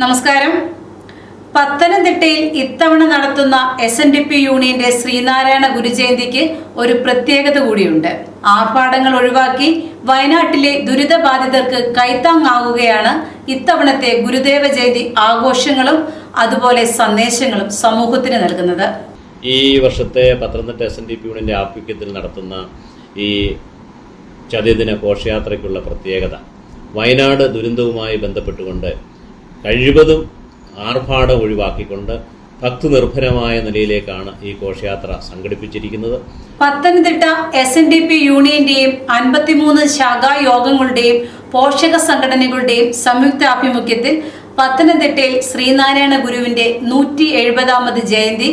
നമസ്കാരം. പത്തനംതിട്ടയിൽ ഇത്തവണ നടത്തുന്ന എസ് എൻ ഡി പി യൂണിയന്റെ ശ്രീനാരായണ ഗുരുജയന്തിക്ക് ഒരു പ്രത്യേകത കൂടിയുണ്ട്. ആർഭാടങ്ങൾ ഒഴിവാക്കി വയനാട്ടിലെ ദുരിതബാധിതർക്ക് കൈത്താങ്ങാകുകയാണ് ഇത്തവണത്തെ ഗുരുദേവ ജയന്തി ആഘോഷങ്ങളും അതുപോലെ സന്ദേശങ്ങളും സമൂഹത്തിന് നൽകുന്നത്. ഈ വർഷത്തെ Pathanamthitta S N D P യൂണിയന്റെ ആഭിമുഖ്യത്തിൽ നടത്തുന്ന ഈ ചതിദിന ഘോഷയാത്രയ്ക്കുള്ള പ്രത്യേകത. വയനാട് ദുരന്തവുമായി ബന്ധപ്പെട്ടുകൊണ്ട് കഴിവതും ആർഭാടം ഒഴിവാക്കിക്കൊണ്ട് ഭക്തനിർഭരമായ നിലയിലേക്കാണ് ഈ ഘോഷയാത്ര സംഘടിപ്പിച്ചിരിക്കുന്നത്. Pathanamthitta S N D P യൂണിയന്റെയും അൻപത്തിമൂന്ന് ശാഖാ യോഗങ്ങളുടെയും പോഷക സംഘടനകളുടെയും സംയുക്താഭിമുഖ്യത്തിൽ പത്തനംതിട്ടയിൽ ശ്രീനാരായണ ഗുരുവിന്റെ നൂറ്റി എഴുപതാമത് ജയന്തി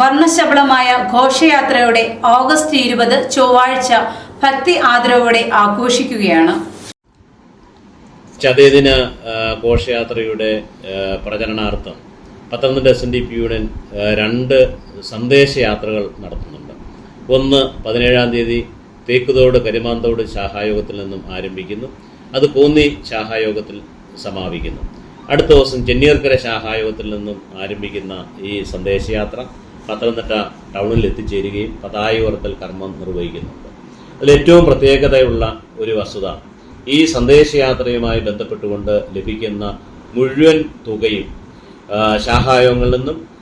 വർണശബളമായ ഘോഷയാത്രയോടെ ഓഗസ്റ്റ് ഇരുപത് ചൊവ്വാഴ്ച ഭക്തി ആദരവോടെ ആഘോഷിക്കുകയാണ്. ചതയദിന ഘോഷയാത്രയുടെ പ്രചരണാർത്ഥം Pathanamthitta S N D P union രണ്ട് സന്ദേശയാത്രകൾ നടത്തുന്നുണ്ട്. ഒന്ന് പതിനേഴാം തീയതി തേക്കുതോട് കരിമാന്തോട് ശാഖായോഗത്തിൽ നിന്നും ആരംഭിക്കുന്നു. അത് കോന്നി ശാഖായോഗത്തിൽ സമാപിക്കുന്നു. അടുത്ത ദിവസം ചെന്നിയർക്കര ശാഖായോഗത്തിൽ നിന്നും ആരംഭിക്കുന്ന ഈ സന്ദേശയാത്ര പത്തനംതിട്ട ടൗണിൽ എത്തിച്ചേരുകയും പതായോർത്തൽ കർമ്മം നിർവഹിക്കുന്നുണ്ട്. അതിൽ ഏറ്റവും പ്രത്യേകതയുള്ള ഒരു വസ്തുത ഈ സന്ദേശയാത്രയുമായി ബന്ധപ്പെട്ടുകൊണ്ട് ലഭിക്കുന്ന മുഴുവൻ തുകയും ശാഹായോഗങ്ങളിൽ നിന്നും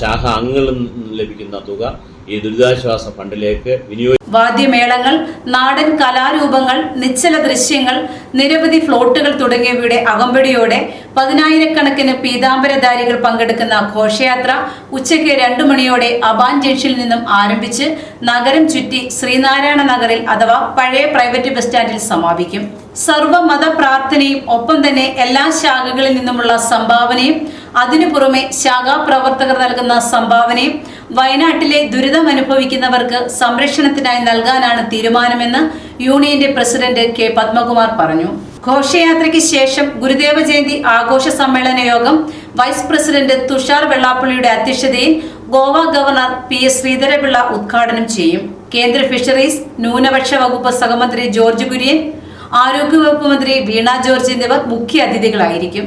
ശാഖ അംഗങ്ങളിൽ നിന്ന് ലഭിക്കുന്ന തുക ഈ ദുരിതാശ്വാസ ഫണ്ടിലേക്ക് വിനിയോഗിക്കും വാദ്യമേളങ്ങൾ നാടൻ കലാരൂപങ്ങൾ നിശ്ചല ദൃശ്യങ്ങൾ നിരവധി ഫ്ലോട്ടുകൾ തുടങ്ങിയവയുടെ അകമ്പടിയോടെ പതിനായിരക്കണക്കിന് പീതാംബരധാരികൾ പങ്കെടുക്കുന്ന ഘോഷയാത്ര ഉച്ചയ്ക്ക് രണ്ടു മണിയോടെ അബാൻ ജംഗ്ഷനിൽ നിന്നും ആരംഭിച്ച് നഗരം ചുറ്റി ശ്രീനാരായണ നഗറിൽ അഥവാ പഴയ പ്രൈവറ്റ് ബസ് സ്റ്റാൻഡിൽ സമാപിക്കും. സർവമത പ്രാർത്ഥനയും ഒപ്പം തന്നെ എല്ലാ ശാഖകളിൽ നിന്നുമുള്ള സംഭാവനയും അതിനു പുറമെ ശാഖാപ്രവർത്തകർ നൽകുന്ന സംഭാവനയും വയനാട്ടിലെ ദുരിതം അനുഭവിക്കുന്നവർക്ക് സംരക്ഷണത്തിനായി നൽകാനാണ് തീരുമാനമെന്ന് യൂണിയന്റെ പ്രസിഡന്റ് കെ പത്മകുമാർ പറഞ്ഞു. ഘോഷയാത്രയ്ക്ക് ശേഷം ഗുരുദേവ ജയന്തി ആഘോഷ സമ്മേളന യോഗം വൈസ് പ്രസിഡന്റ് തുഷാർ വെള്ളാപ്പള്ളിയുടെ അധ്യക്ഷതയിൽ Goa governor P S Sreedharan Pillai ഉദ്ഘാടനം ചെയ്യും. കേന്ദ്ര ഫിഷറീസ് ന്യൂനപക്ഷ വകുപ്പ് സഹമന്ത്രി ജോർജ് കുര്യൻ ആരോഗ്യവകുപ്പ് മന്ത്രി വീണ ജോർജ് എന്നിവർ മുഖ്യ അതിഥികളായിരിക്കും.